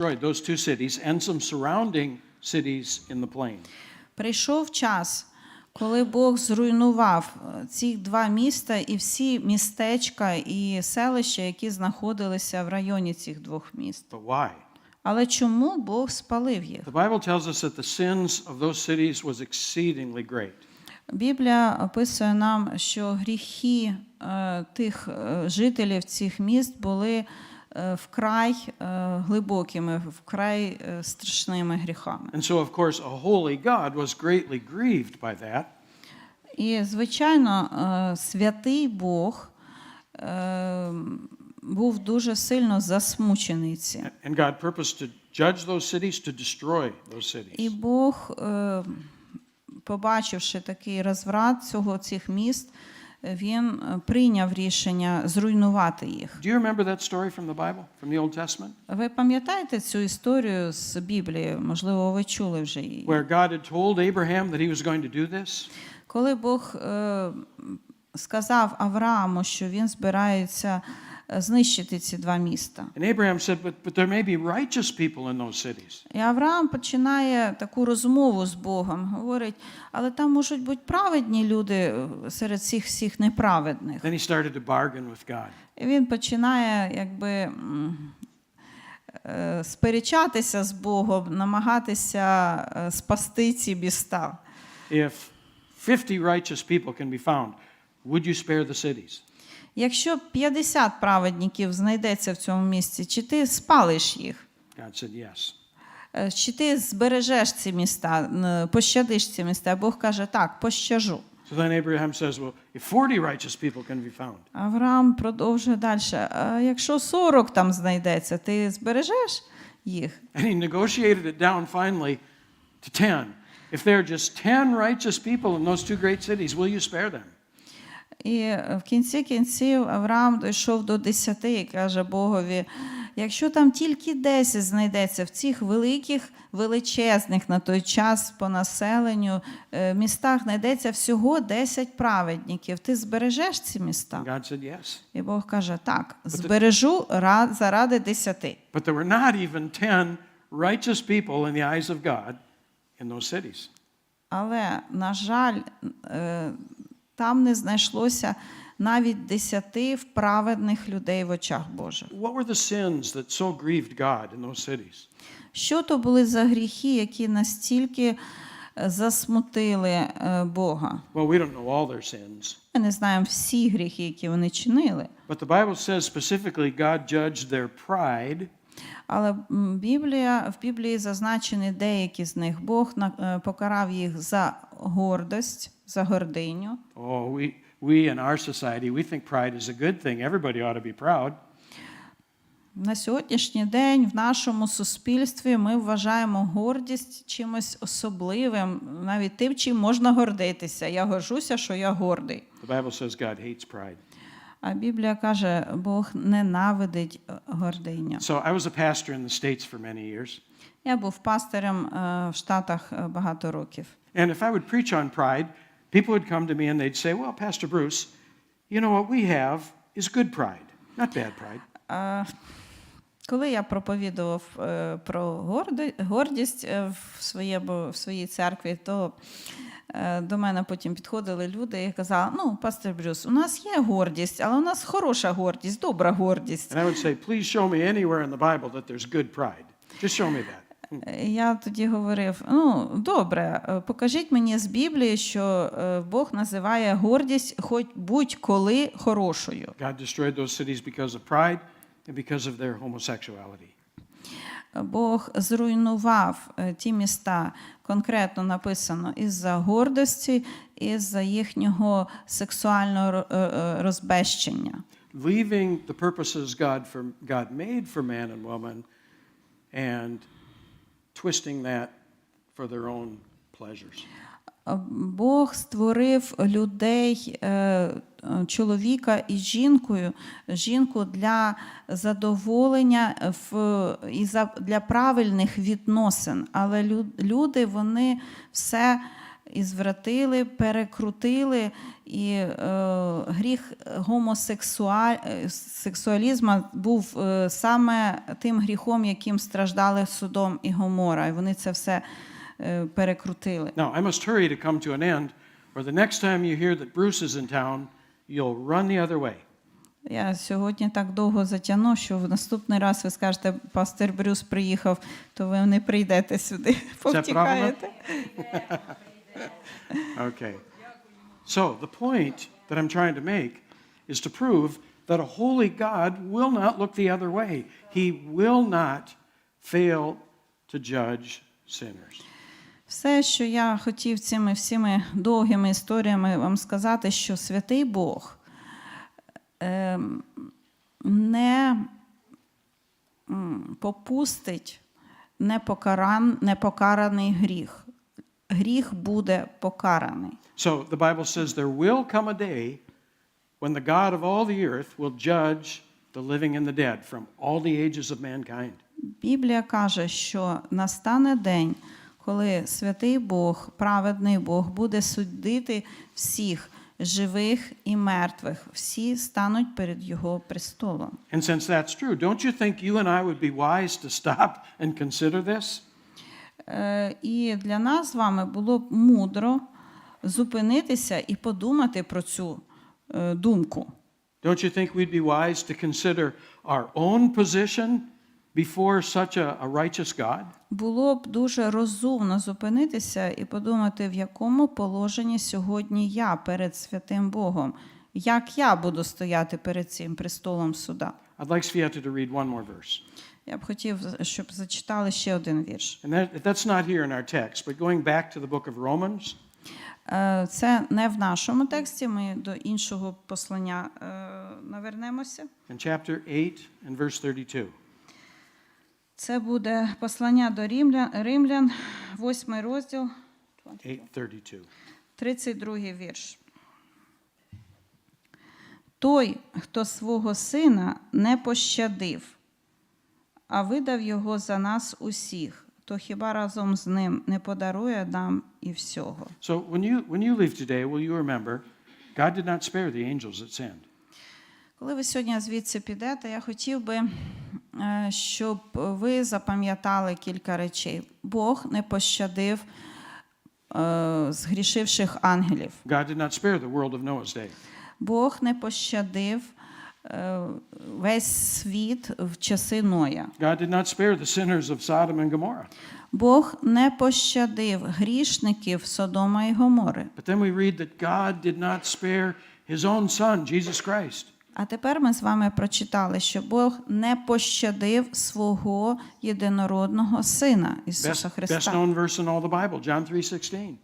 destroyed those two cities and some surrounding cities in the plain. Прийшов час, коли Бог зруйнував е, ці два міста і всі містечка і селища, які знаходилися в районі цих двох міст. But why? Але чому Бог спалив їх? The Bible tells us that the sins of those cities was exceedingly great. Біблія описує нам, що гріхи е, тих е, жителів цих міст були вкрай е, глибокими, вкрай е, страшними гріхами. And so, of course, a holy God was greatly grieved by that. І, звичайно, е, святий Бог е, був дуже сильно засмучений цим. And God purposed to judge those cities, to destroy those І. Бог, е, побачивши такий розврат цього цих міст, він е, прийняв рішення зруйнувати їх. Do you remember that story from the Bible, from the Old Testament? Ви пам'ятаєте цю історію з Біблії? Можливо, ви чули вже її. Where God had told Abraham that he was going to do this? Коли Бог е, сказав Аврааму, що він збирається знищити ці два міста. And Abraham said, but, but there may be righteous people in those cities. І Авраам починає таку розмову з Богом, говорить, але там можуть бути праведні люди е, серед цих всіх неправедних. Then he started to bargain with God. І він починає якби е, сперечатися з Богом, намагатися е, спасти ці міста. If 50 righteous people can be found, would you spare the cities? Якщо 50 праведників знайдеться в цьому місці, чи ти спалиш їх? God said, yes. Е, Чи ти збережеш ці міста, пощадиш ці міста? Бог каже, так, пощажу. So then Abraham says, well, if 40 righteous people can be found, Авраам продовжує далі. Якщо 40 там знайдеться, ти збережеш їх? and he negotiated it down finally to 10. If there are just 10 righteous people in those two great cities, will you spare them? І в кінці кінців Авраам дійшов до 10 і каже Богові: якщо там тільки 10 знайдеться в цих великих, величезних на той час по населенню е, містах знайдеться всього 10 праведників, ти збережеш ці міста? God said, yes. І Бог каже: так, збережу заради 10. But there were not even 10 righteous people in the eyes of God in those cities. Але, на жаль, е, там не знайшлося навіть десяти вправедних людей в очах Божих. What were the sins that so grieved God in those cities? Що то були за гріхи, які настільки е, засмутили е, Бога? Well, we don't know all their sins. Ми не знаємо всі гріхи, які вони чинили. But the Bible says specifically God judged their pride Але Біблія, в Біблії зазначені деякі з них. Бог е, покарав їх за гордость, за гординю. Oh, we, we in our society, we think pride is a good thing. Everybody ought to be proud. На сьогоднішній день в нашому суспільстві ми вважаємо гордість чимось особливим, навіть тим, чим можна гордитися. Я горжуся, що я гордий. The Bible says God hates pride. А Біблія каже, Бог ненавидить е, гординю. So I was a pastor in the States for many years. Я був пастирем е, в Штатах е, багато років. And if I would preach on pride, people would come to me and they'd say, Well, Pastor Bruce, you know what we have is good pride, not bad pride. Коли я проповідував е, про гордість е, в, своєму, в своїй церкві, то е, до мене потім підходили люди і казали: ну, пастор Брюс, у нас є гордість, але у нас хороша гордість, добра гордість. Е, Я тоді говорив: ну, добре, е, покажіть мені з Біблії, що е, Бог називає гордість хоч будь-коли хорошою. God destroyed those cities because of pride and because of their homosexuality. Бог зруйнував е, ті міста, конкретно написано, із-за гордості, із-за їхнього сексуального е, е, розбещення. Leaving the purposes God, for, God made for man and woman and twisting that for their own pleasures. Бог створив людей, е, е, чоловіка і жінкою, жінку для задоволення в, і за, для правильних відносин. Але люди вони все і звратили, перекрутили, і е, гріх гомосексуаль... е, був е, саме тим гріхом, яким страждали Содом і Гомора. І вони це все е, перекрутили. Now, I must hurry to come to an end, or the next time you hear that Bruce is in town, you'll run the other way. Я сьогодні так довго затягну, що в наступний раз ви скажете, пастор Брюс приїхав, то ви не прийдете сюди, повтікаєте. Okay. So, the point that I'm trying to make is to prove that a holy God will not look the other way. He will not fail to judge sinners. Все, що я хотів цими всіми довгими історіями вам сказати, що святий Бог ем, не попустить непокаран, непокараний гріх. Гріх буде покараний. So, the Bible says there will come a day when the God of all the earth will judge the living and the dead from all the ages of mankind. Біблія каже, що настане день, коли святий Бог, праведний Бог, буде судити всіх живих і мертвих. Всі стануть перед Його престолом. And since that's true, don't you think you and I would be wise to stop and consider this? Е, І для нас з вами було б мудро зупинитися і подумати про цю е, думку. Don't you think we'd be wise to consider our own position before such a, a righteous God? Було б дуже розумно зупинитися і подумати, в якому положенні сьогодні я перед святим Богом, як я буду стояти перед цим престолом суда. I'd like Svieta to read one more verse. Я б хотів, щоб зачитали ще один вірш. And that, that's not here in our text, but going back to the book of Romans, Е, Це не в нашому тексті. Ми до іншого послання е, навернемося. in chapter 8 and verse 32. Це буде послання до Римлян, Римлян 8 розділ, 832. 32 вірш. Той, хто свого сина не пощадив, а видав його за нас усіх, то хіба разом з ним не подарує нам і всього? So when you, when you leave today, will you remember God did not spare the angels that sinned? Коли ви сьогодні звідси підете, я хотів би, щоб ви запам'ятали кілька речей. Бог не пощадив е, згрішивших ангелів. God did not spare the world of Noah's day. Бог не пощадив е, весь світ в часи Ноя. God did not spare the sinners of Sodom and Gomorrah. Бог не пощадив грішників Содома і Гомори. But then we read that God did not spare his own son, Jesus Christ. А тепер ми з вами прочитали, що Бог не пощадив свого єдинородного сина Ісуса Best, best Христа. known verse in all the Bible, John 3:16.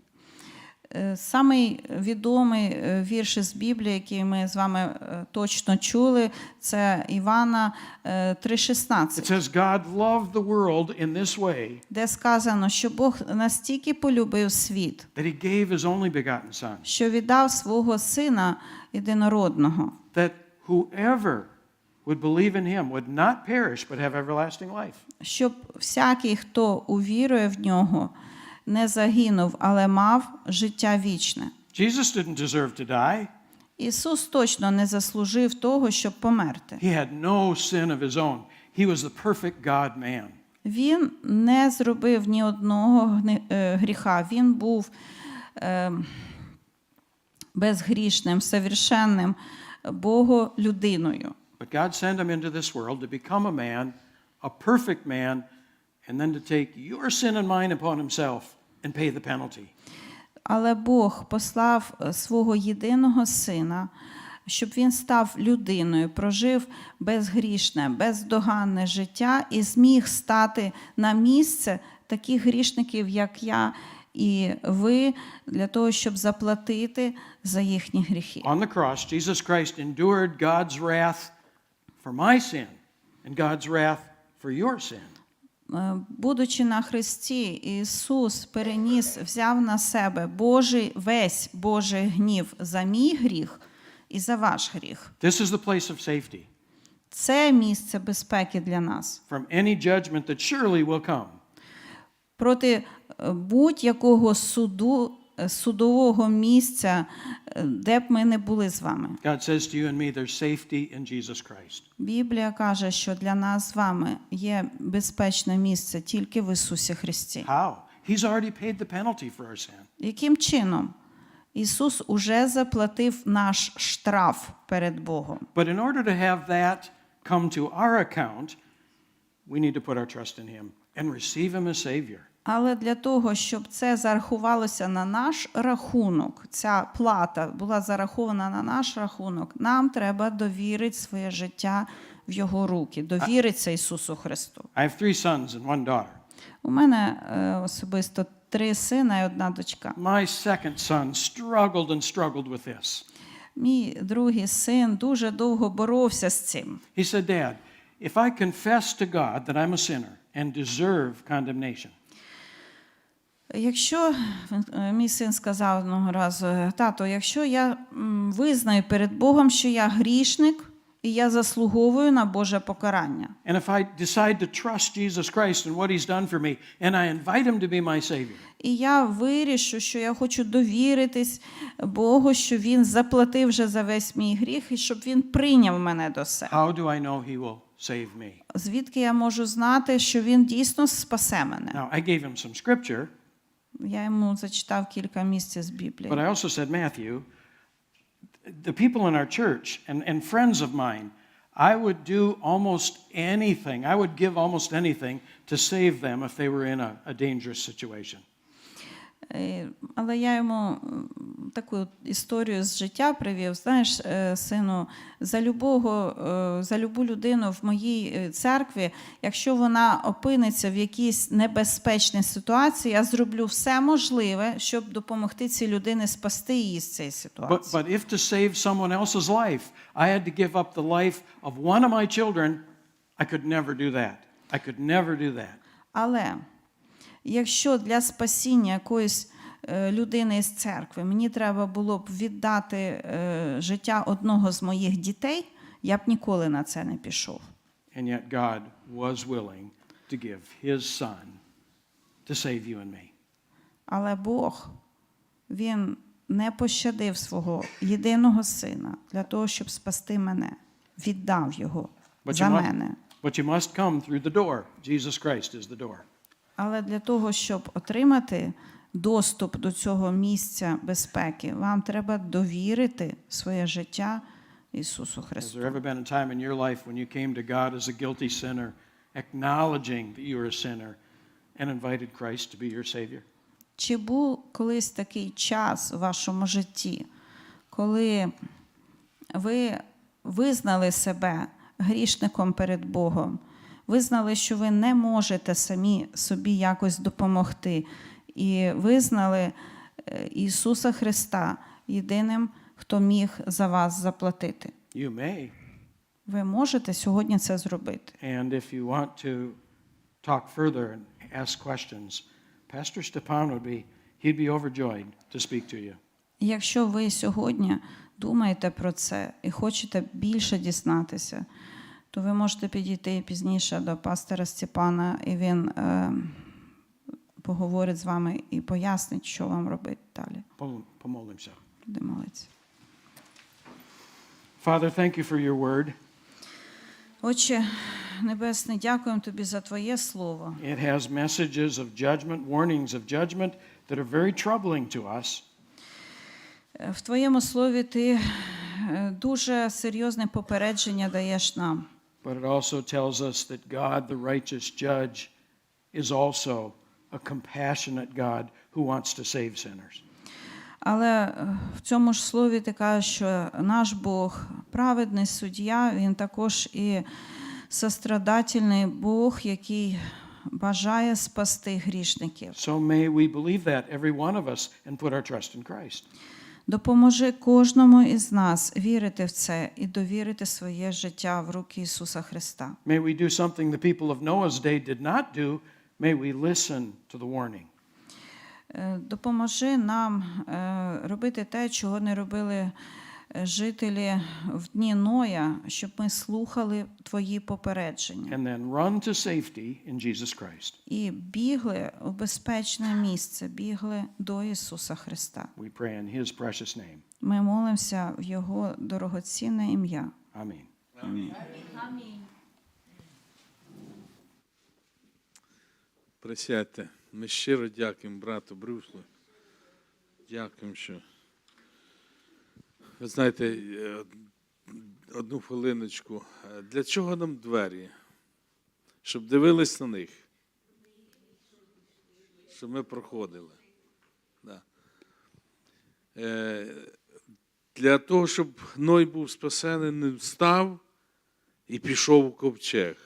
Е, Самий відомий е, вірш із Біблії, який ми з вами е, точно чули, це Івана е, 3,16, It says God loved the world in this way де сказано, що Бог настільки полюбив світ, що віддав свого сина єдинородного, that whoever would believe in him would not perish but have everlasting life. щоб всякий, хто увірує в нього, не загинув, але мав життя вічне. Jesus didn't deserve to die. Ісус точно не заслужив того, щоб померти. He had no sin of his own. He was the perfect God man. Він не зробив ні одного е, гріха. Він був е, безгрішним, совершенним Бого-людиною. But God sent him into this world to become a man, a perfect man, and then to take your sin and mine upon himself and pay the penalty. Але Бог послав е, свого єдиного сина, щоб він став людиною, прожив безгрішне, бездоганне життя і зміг стати на місце таких грішників, як я і ви, для того, щоб заплатити за їхні гріхи. On the cross, Jesus Christ endured God's wrath for my sin and God's wrath for your sin. Е, Будучи на Христі, Ісус переніс, взяв на себе Божий весь Божий гнів за мій гріх і за ваш гріх. This is the place of safety Це місце безпеки для нас. from any judgment that surely will come. Проти е, будь-якого суду, е, судового місця, е, де б ми не були з вами. Біблія каже, що для нас з вами є безпечне місце тільки в Ісусі Христі. Яким чином? Ісус уже заплатив наш штраф перед Богом. But in order to have that come to our account, we need to put our trust in Him and receive Him as Savior. Але для того, щоб це зарахувалося на наш рахунок, ця плата була зарахована на наш рахунок, нам треба довірити своє життя в Його руки, довіритися Ісусу Христу. I have three sons and one daughter. У мене е, особисто три сина і одна дочка. My second son struggled and struggled with this. Мій другий син дуже довго боровся з цим. He said, Dad, if I confess to God that I'm a sinner and deserve condemnation, Якщо е, мій син сказав одного разу, тато, якщо я визнаю перед Богом, що я грішник і я заслуговую на Боже покарання. and if I decide to trust Jesus Christ and what He's done for me, and I invite Him to be my Savior, І я вирішу, що я хочу довіритись Богу, що Він заплатив вже за весь мій гріх, і щоб він прийняв мене до себе. how do I know He will save me? Звідки я можу знати, що він дійсно спасе мене? Now, I gave him some scripture, Я йому зачитав кілька місць з Біблії. but I also said, Matthew, the people in our church and, and friends of mine, I would do almost anything, I would give almost anything to save them if they were in a, a dangerous situation. Е, Але я йому таку історію з життя привів. Знаєш, е, сину, за любого, е, за любу людину в моїй церкві, якщо вона опиниться в якійсь небезпечній ситуації, я зроблю все можливе, щоб допомогти цій людині спасти її з цієї But, ситуації. but if to save someone else's life, I had to give up the life of one of my children, I could never do that. I could never do that. Але якщо для спасіння якоїсь е, людини з церкви мені треба було б віддати е, життя одного з моїх дітей, я б ніколи на це не пішов. And yet God was willing to give his son to save you and me. Але Бог, Він не пощадив свого єдиного сина для того, щоб спасти мене, віддав його But за you, must, but you must come through the door. Jesus Christ is the door. Але для того, щоб отримати доступ до цього місця безпеки, вам треба довірити своє життя Ісусу Has Христу. there ever been a time in your life when you came to God as a guilty sinner, acknowledging that you were a sinner, and invited Christ to be your Savior? Чи був колись такий час у вашому житті, коли ви визнали себе грішником перед Богом, визнали, що ви не можете самі собі якось допомогти, і визнали е, Ісуса Христа єдиним, хто міг за вас заплатити? You may. Ви можете сьогодні це зробити. And if you want to talk further and ask questions, Pastor Stepan would be, he'd be overjoyed to speak to you. Якщо ви сьогодні думаєте про це і хочете більше дізнатися, то ви можете підійти пізніше до пастора Степана, і він е, поговорить з вами і пояснить, що вам робити далі. Pom- Pomolимся. Буде молитися. Father, thank you for your word. Отче Небесний, дякуємо тобі за Твоє слово. It has messages of judgment, warnings of judgment that are very troubling to us. В Твоєму слові ти е, дуже серйозне попередження даєш нам. But it also tells us that God, the righteous judge, is also a compassionate God who wants to save sinners. Але е, в цьому ж слові ти кажеш, що наш Бог праведний суддя, він також і сострадательний Бог, який бажає спасти грішників. So may we believe that, every one of us, and put our trust in Christ. Допоможи кожному із нас вірити в це і довірити своє життя в руки Ісуса Христа. May we do something the people of Noah's day did not do. May we listen to the warning. Е, Допоможи нам е, робити те, чого не робили жителі в дні Ноя, щоб ми слухали твої попередження and then run to safety in Jesus Christ. і бігли у безпечне місце, бігли до Ісуса Христа. We pray in His precious name. Ми молимося в Його дорогоцінне ім'я. Amen. Присядьте. Ми щиро дякуємо брату Брюслу. Дякуємо, що. Ви знаєте, е, одну хвилиночку. Е, Для чого нам двері? Щоб дивились на них. Щоб ми проходили. Да. Е, Для того, щоб Ной був спасений, не встав і пішов у ковчег.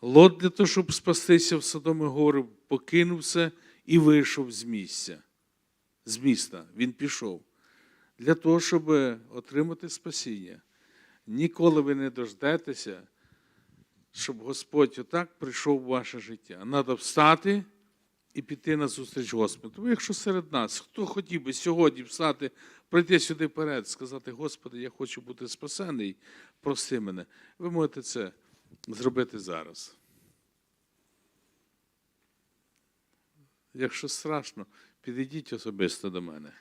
Лот для того, щоб спастися в Содом і Гору, покинув і вийшов з місця. З міста. Він пішов. Для того, щоб отримати спасіння. Ніколи ви не дождетеся, щоб Господь отак прийшов в ваше життя. Треба встати і піти на зустріч Господу. Якщо серед нас, хто хотів би сьогодні встати, прийти сюди вперед, сказати, Господи, я хочу бути спасений, прости мене. Ви можете це зробити зараз. Якщо страшно, підійдіть особисто до мене.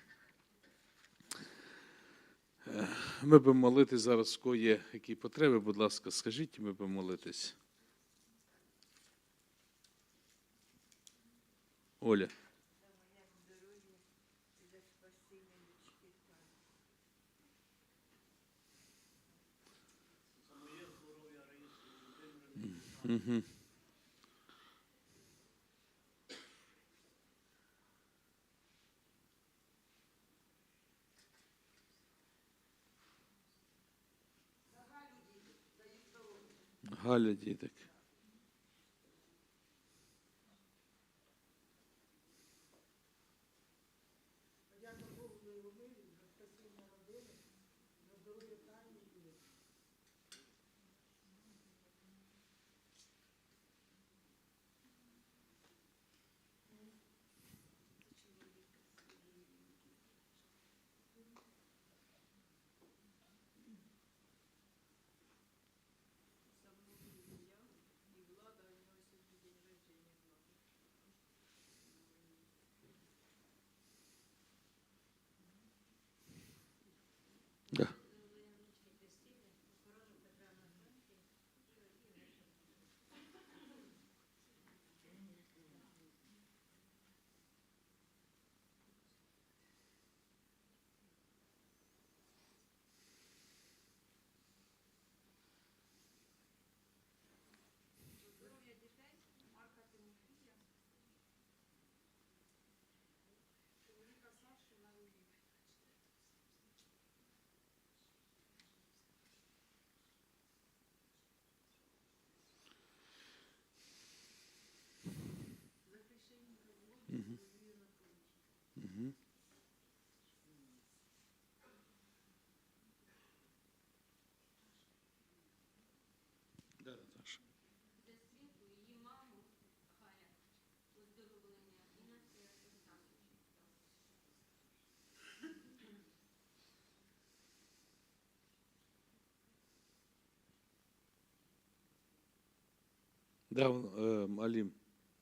Е, Ми будемо молити зараз, кого є які потреби, будь ласка, скажіть, ми будемо молитись. Оля. Мгм. Галя діток. Да. Да, Наташа. Да, е, Алім.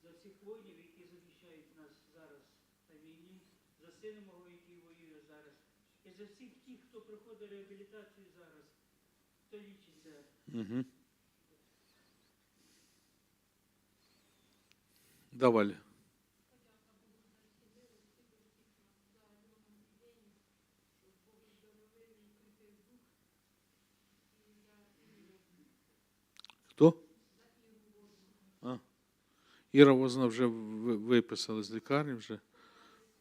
за всіх воїнів, які захищають нас зараз на війні, за сина мого, який воює зараз, і за всіх тих, хто проходить реабілітацію зараз, хто лічиться. Угу. Давай. Хто? Іра Возна вже ви- виписали з лікарні вже.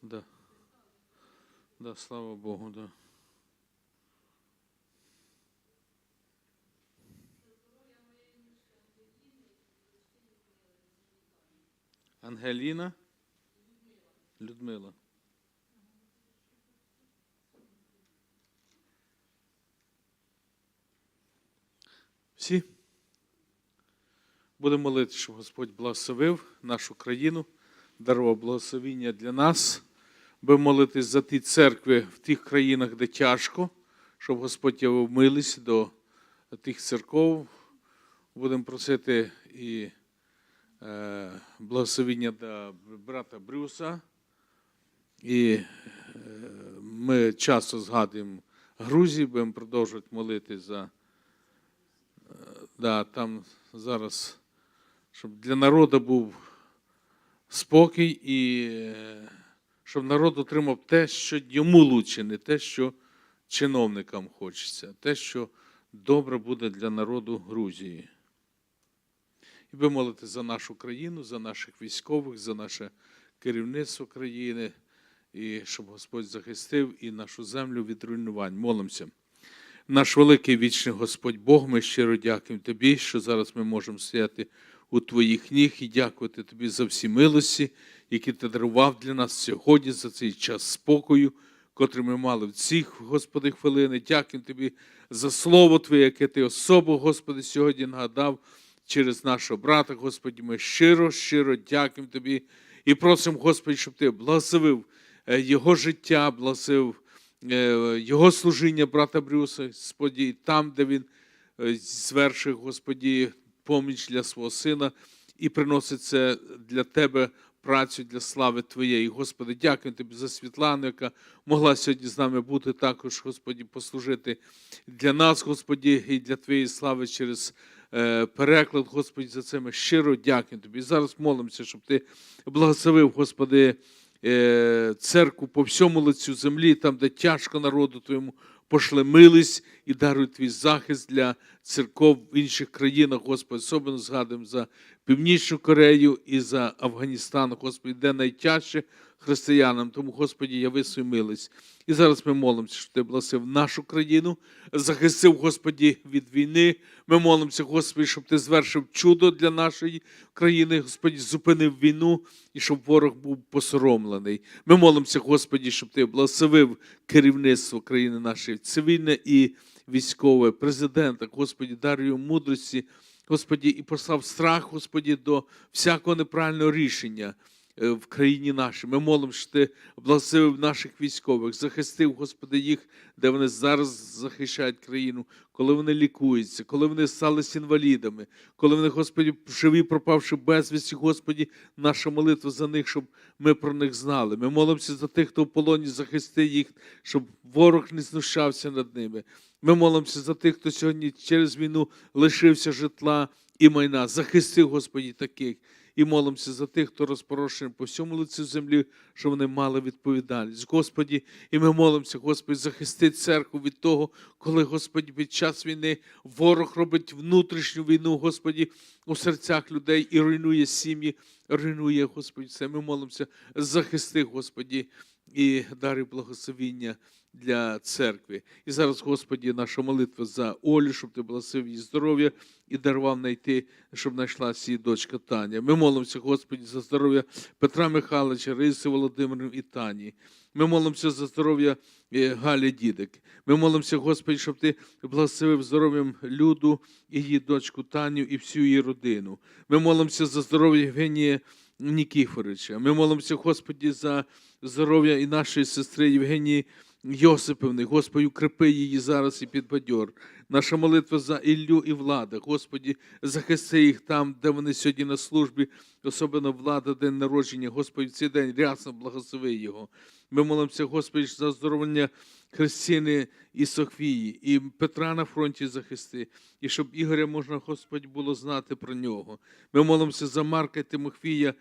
Да. Да, слава Богу, да. Ангеліна? Людмила. Всі? Будемо молитися, щоб Господь благословив нашу країну, дарував благословіння для нас, будемо молитись за ті церкви в тих країнах, де тяжко, щоб Господь явив милість до тих церков. Будемо просити і е, благословіння до брата Брюса. І е, ми часто згадуємо Грузію, будемо продовжувати молити за. е, Да, там зараз, щоб для народу був спокій і щоб народ отримав те, що йому лучше, не те, що чиновникам хочеться, те, що добре буде для народу Грузії. І ви молите за нашу країну, за наших військових, за наше керівництво країни, і щоб Господь захистив і нашу землю від руйнувань. Молимося. Наш великий вічний Господь Бог, ми щиро дякуємо Тобі, що зараз ми можемо стояти у Твоїх ніг і дякувати Тобі за всі милості, які Ти дарував для нас сьогодні, за цей час спокою, котрий ми мали в цих, Господи, хвилини. Дякуємо Тобі за Слово Твоє, яке Ти особо, Господи, сьогодні нагадав через нашого брата, Господи, ми щиро, щиро дякуємо Тобі і просимо, Господи, щоб Ти благословив е, його життя, благословив е, його служіння брата Брюса, Господі, там, де він е, звершив, Господі, поміч для свого сина і приносить це для тебе працю для слави Твоєї. Господи, дякую Тобі за Світлану, яка могла сьогодні з нами бути також, Господі, послужити для нас, Господі, і для Твоєї слави через е, переклад, Господі, за це ми щиро дякуємо Тобі. І зараз молимося, щоб Ти благословив, Господи, е, церкву по всьому лицю землі, там, де тяжко народу Твоєму, пошли милість і даруй твій захист для церков в інших країнах, Господи. Особливо згадуємо за Північну Корею і за Афганістан, Господи, де найтяжче християнам. Тому, Господі, яви свою милість. І зараз ми молимося, щоб ти благословив нашу країну, захистив, Господі, від війни. Ми молимося, Господи, щоб ти звершив чудо для нашої країни, Господі, зупинив війну і щоб ворог був посоромлений. Ми молимося, Господі, щоб ти благословив керівництво країни нашої, цивільне і військове, президента, Господі, дай йому мудрості, Господі, і послав страх, Господі, до всякого неправильного рішення в країні нашій. Ми молимо, що ти благословив наших військових, захистив, Господи, їх, де вони зараз захищають країну, коли вони лікуються, коли вони сталися інвалідами, коли вони, Господі, живі, пропавши безвісті, Господі, наша молитва за них, щоб ми про них знали. Ми молимося за тих, хто в полоні, захисти їх, щоб ворог не знущався над ними. Ми молимося за тих, хто сьогодні через війну лишився житла і майна. Захисти, Господі, таких. І молимося за тих, хто розпорошений по всьому лицю землі, щоб вони мали відповідальність. Господі, і ми молимося, Господи, захисти церкву від того, коли, Господі, під час війни ворог робить внутрішню війну, Господі, у серцях людей і руйнує сім'ї, руйнує, Господі, все. Ми молимося, захисти, Господі, і дари благословіння для церкви. І зараз, Господі, наша молитва за Олю, щоб ти благословив її здоров'я і дарував знайти, щоб знайшлася її дочка Таня. Ми молимося, Господі, за здоров'я Петра Михайловича, Риси Володимирів і Тані. Ми молимося за здоров'я е, Галі Дідик. Ми молимося, Господи, щоб ти благословив здоров'ям Люду і її дочку Таню і всю її родину. Ми молимося за здоров'я Євгенія Нікіфоровича. Ми молимося, Господі, за здоров'я і нашої сестри Євгенії Йосиповни. Господи, укрепи її зараз і підбадьор. Наша молитва за Іллю і влада. Господі, захисти їх там, де вони сьогодні на службі, особливо влада, день народження. Господи, в цей день рясно благослови його. Ми молимося, Господи, за здоровлення Христини і Софії, і Петра на фронті захисти, і щоб Ігоря можна, Господь, було знати про нього. Ми молимося за Марка і Тимофія,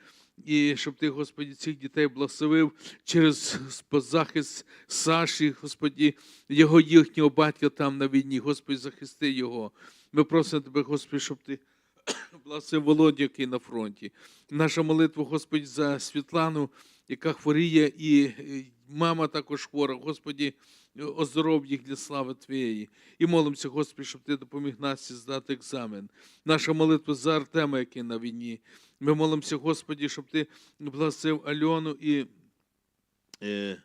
і щоб ти, Господі, цих дітей благословив через захист Саші, Господі, його їхнього батька там на війні. Господи, захисти його. Ми просимо тебе, Господи, щоб ти благословив Володю, який на фронті. Наша молитва, Господь, за Світлану, яка хворіє, і мама також хвора. Господі, оздоров їх для слави Твоєї. І молимося, Господи, щоб Ти допоміг нас здати екзамен. Наша молитва за Артема, який на війні. Ми молимося, Господі, щоб Ти благословив Альону і е,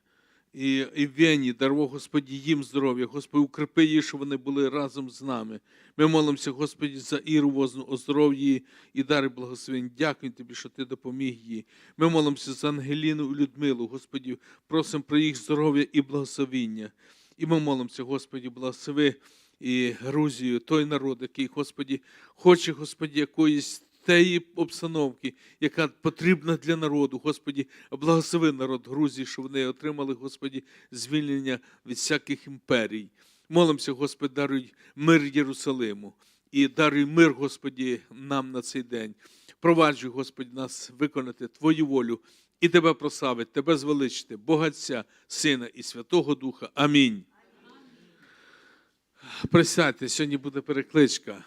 і, і Вені, дарував, Господі, їм здоров'я. Господи, укрепи їх, щоб вони були разом з нами. Ми молимося, Господі, за Іру Возну, оздоров її і дари благословень. Дякую тобі, що ти допоміг їй. Ми молимося за Ангеліну і Людмилу, Господі, просимо про їх здоров'я і благословіння. І ми молимося, Господі, благослови і Грузію, той народ, який, Господі, хоче, Господі, якоїсь тієї обстановки, яка потрібна для народу. Господі, благослови народ Грузії, щоб вони отримали, Господі, звільнення від всяких імперій. Молимося, Господи, даруй мир Єрусалиму і даруй мир, Господі, нам на цей день. Проваджуй, Господі, нас виконати Твою волю і Тебе прославити, Тебе звеличити, Бога Отця, Сина і Святого Духа. Амінь. Присядьте, сьогодні буде перекличка.